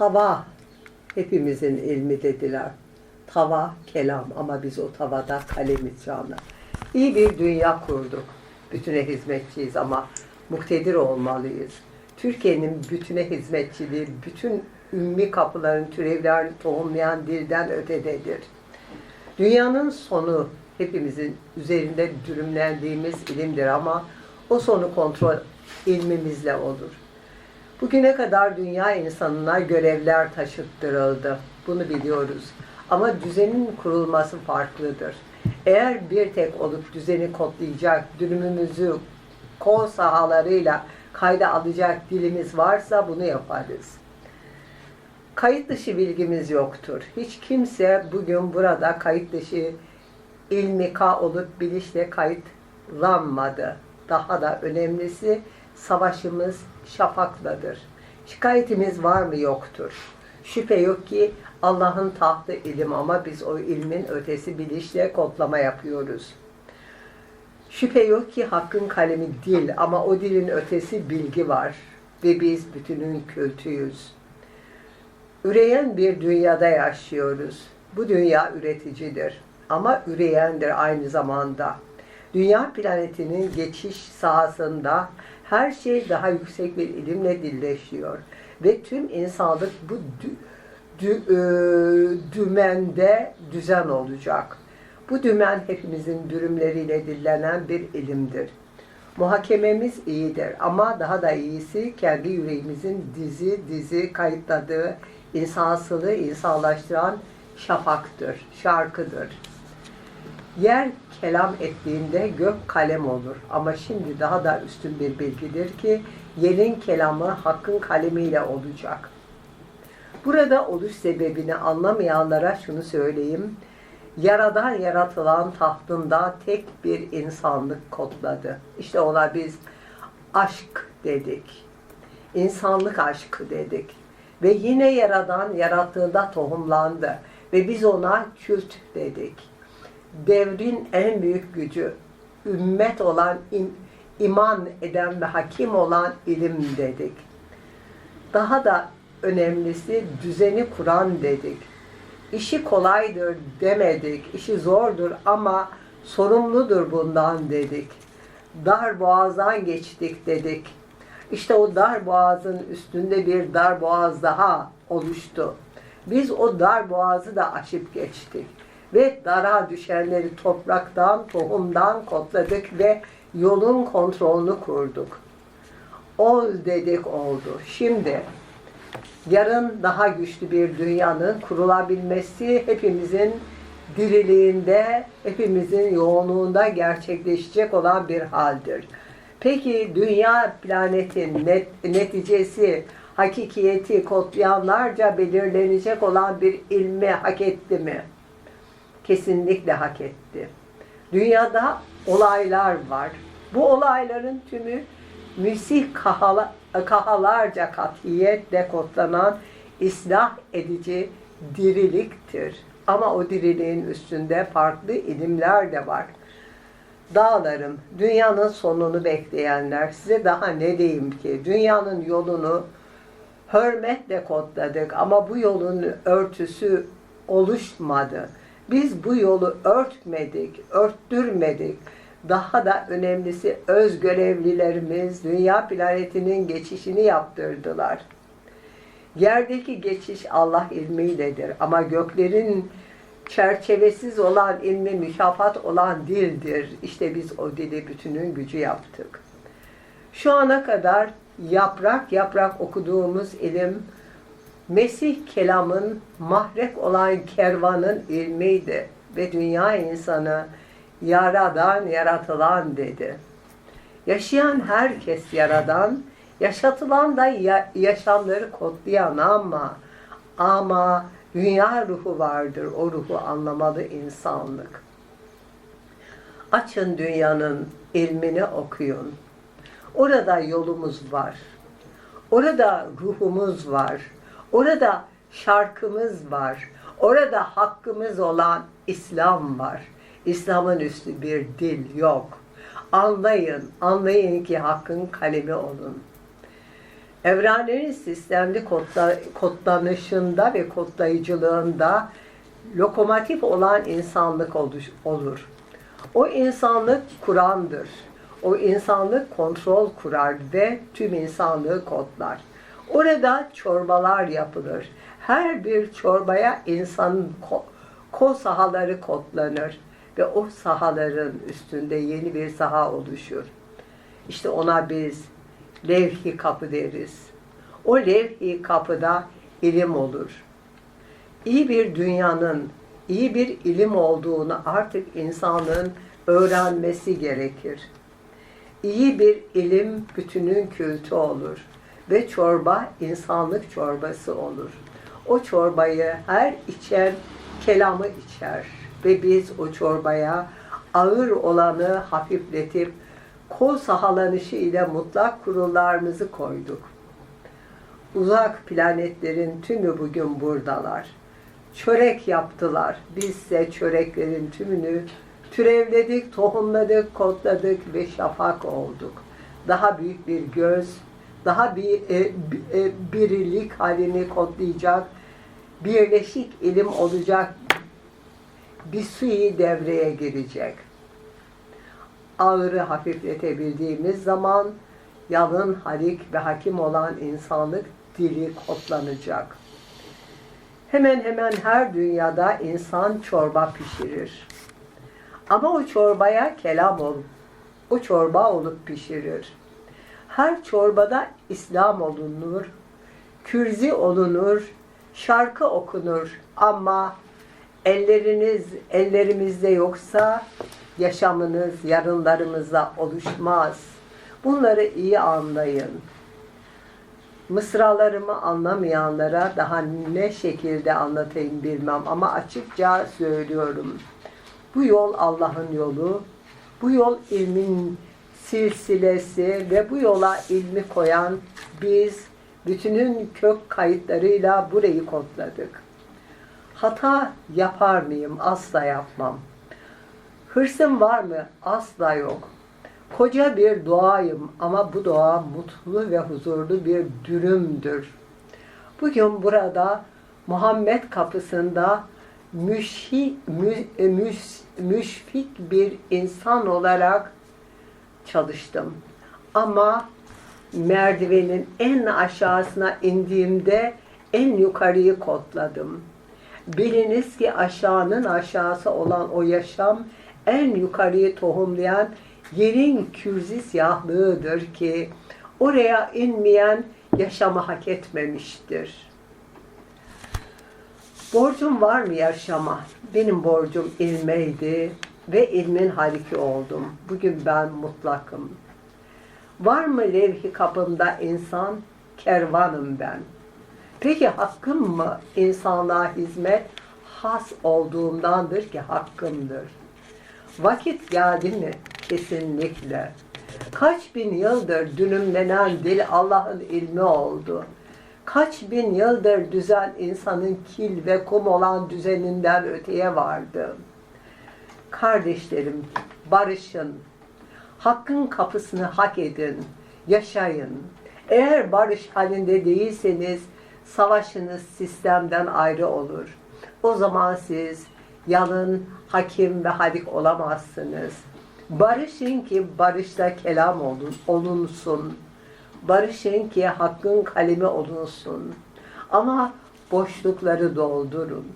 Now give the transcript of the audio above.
Tava hepimizin ilmi dediler. Tava kelam ama biz o tavada kalemiz canlı. İyi bir dünya kurduk. Bütüne hizmetçiyiz ama muktedir olmalıyız. Türkiye'nin bütüne hizmetçiliği, bütün ümmi kapıların türevlerini tohumlayan dilden ötededir. Dünyanın sonu hepimizin üzerinde dürümlendiğimiz ilimdir ama o sonu kontrol ilmimizle olur. Bugüne kadar dünya insanına görevler taşıttırıldı. Bunu biliyoruz. Ama düzenin kurulması farklıdır. Eğer bir tek olup düzeni kodlayacak, dürümümüzü kol sahalarıyla kayda alacak dilimiz varsa bunu yaparız. Kayıt dışı bilgimiz yoktur. Hiç kimse bugün burada kayıt dışı ilmika olup bilişle kayıtlanmadı. Daha da önemlisi savaşımız şafakladır. Şikayetimiz var mı yoktur. Şüphe yok ki Allah'ın tahtı ilim ama biz o ilmin ötesi bilişle kodlama yapıyoruz. Şüphe yok ki hakkın kalemi dil ama o dilin ötesi bilgi var ve biz bütünün kültüyüz. Üreyen bir dünyada yaşıyoruz. Bu dünya üreticidir ama üreyendir aynı zamanda. Dünya planetinin geçiş sahasında her şey daha yüksek bir ilimle dilleşiyor ve tüm insanlık bu dü, dü, e, dümende düzen olacak. Bu dümen hepimizin dürümleriyle dillenen bir ilimdir. Muhakememiz iyidir ama daha da iyisi kendi yüreğimizin dizi dizi kayıtladığı insansılığı insanlaştıran şafaktır, şarkıdır. Yer kelam ettiğinde gök kalem olur. Ama şimdi daha da üstün bir bilgidir ki yerin kelamı hakkın kalemiyle olacak. Burada oluş sebebini anlamayanlara şunu söyleyeyim. Yaradan yaratılan tahtında tek bir insanlık kodladı. İşte ona biz aşk dedik. İnsanlık aşkı dedik. Ve yine yaradan yarattığında tohumlandı. Ve biz ona kült dedik devrin en büyük gücü, ümmet olan, im, iman eden ve hakim olan ilim dedik. Daha da önemlisi düzeni kuran dedik. İşi kolaydır demedik, işi zordur ama sorumludur bundan dedik. Dar boğazdan geçtik dedik. İşte o dar boğazın üstünde bir dar boğaz daha oluştu. Biz o dar boğazı da aşıp geçtik ve dara düşenleri topraktan, tohumdan kodladık ve yolun kontrolünü kurduk. Ol dedik oldu. Şimdi yarın daha güçlü bir dünyanın kurulabilmesi hepimizin diriliğinde, hepimizin yoğunluğunda gerçekleşecek olan bir haldir. Peki dünya planetin net, neticesi, hakikiyeti kodlayanlarca belirlenecek olan bir ilmi hak etti mi? Kesinlikle hak etti. Dünyada olaylar var. Bu olayların tümü müsih kahala, kahalarca katiyetle kodlanan islah edici diriliktir. Ama o diriliğin üstünde farklı ilimler de var. Dağlarım, dünyanın sonunu bekleyenler, size daha ne diyeyim ki, dünyanın yolunu hürmetle kodladık ama bu yolun örtüsü oluşmadı. Biz bu yolu örtmedik, örttürmedik. Daha da önemlisi öz görevlilerimiz dünya planetinin geçişini yaptırdılar. Yerdeki geçiş Allah ilmiyledir ama göklerin çerçevesiz olan ilmi müşafat olan dildir. İşte biz o dili bütünün gücü yaptık. Şu ana kadar yaprak yaprak okuduğumuz ilim Mesih kelamın mahrek olan kervanın ilmiydi ve dünya insanı yaradan yaratılan dedi. Yaşayan herkes yaradan, yaşatılan da ya yaşamları kodlayan ama ama dünya ruhu vardır. O ruhu anlamalı insanlık. Açın dünyanın ilmini okuyun. Orada yolumuz var. Orada ruhumuz var. Orada şarkımız var. Orada hakkımız olan İslam var. İslam'ın üstü bir dil yok. Anlayın, anlayın ki hakkın kalemi olun. Evrenlerin sistemli kodla, kodlanışında ve kodlayıcılığında lokomotif olan insanlık olur. O insanlık kurandır. O insanlık kontrol kurar ve tüm insanlığı kodlar. Orada çorbalar yapılır. Her bir çorbaya insanın ko, kol sahaları kodlanır ve o sahaların üstünde yeni bir saha oluşur. İşte ona biz levh-i kapı deriz. O levh-i kapıda ilim olur. İyi bir dünyanın, iyi bir ilim olduğunu artık insanlığın öğrenmesi gerekir. İyi bir ilim bütünün kültü olur ve çorba insanlık çorbası olur. O çorbayı her içen kelamı içer ve biz o çorbaya ağır olanı hafifletip kol sahalanışı ile mutlak kurullarımızı koyduk. Uzak planetlerin tümü bugün buradalar. Çörek yaptılar. Biz ise çöreklerin tümünü türevledik, tohumladık, kodladık ve şafak olduk. Daha büyük bir göz, daha bir e, e, birlik halini kodlayacak, birleşik ilim olacak bir sui devreye girecek. Ağırı hafifletebildiğimiz zaman yalın, halik ve hakim olan insanlık dili kodlanacak. Hemen hemen her dünyada insan çorba pişirir. Ama o çorbaya kelam ol, o çorba olup pişirir. Her çorbada İslam olunur, kürzi olunur, şarkı okunur ama elleriniz ellerimizde yoksa yaşamınız yarınlarımızda oluşmaz. Bunları iyi anlayın. Mısralarımı anlamayanlara daha ne şekilde anlatayım bilmem ama açıkça söylüyorum. Bu yol Allah'ın yolu. Bu yol ilmin silsilesi ve bu yola ilmi koyan biz bütünün kök kayıtlarıyla burayı kodladık. Hata yapar mıyım? Asla yapmam. Hırsım var mı? Asla yok. Koca bir doğayım ama bu doğa mutlu ve huzurlu bir dürümdür. Bugün burada Muhammed kapısında müşhi, mü, e, müş- müşfik bir insan olarak çalıştım. Ama merdivenin en aşağısına indiğimde en yukarıyı kodladım. Biliniz ki aşağının aşağısı olan o yaşam en yukarıyı tohumlayan yerin kürzi siyahlığıdır ki oraya inmeyen yaşamı hak etmemiştir. Borcum var mı yaşama? Benim borcum ilmeydi ve ilmin haliki oldum. Bugün ben mutlakım. Var mı levh-i kapımda insan? Kervanım ben. Peki hakkım mı insanlığa hizmet? Has olduğumdandır ki hakkımdır. Vakit geldi mi? Kesinlikle. Kaç bin yıldır dünümlenen dil Allah'ın ilmi oldu. Kaç bin yıldır düzen insanın kil ve kum olan düzeninden öteye vardı. Kardeşlerim, barışın. Hakkın kapısını hak edin. Yaşayın. Eğer barış halinde değilseniz savaşınız sistemden ayrı olur. O zaman siz yalın, hakim ve halik olamazsınız. Barışın ki barışta kelam olun, olunsun. Barışın ki hakkın kalemi olunsun. Ama boşlukları doldurun.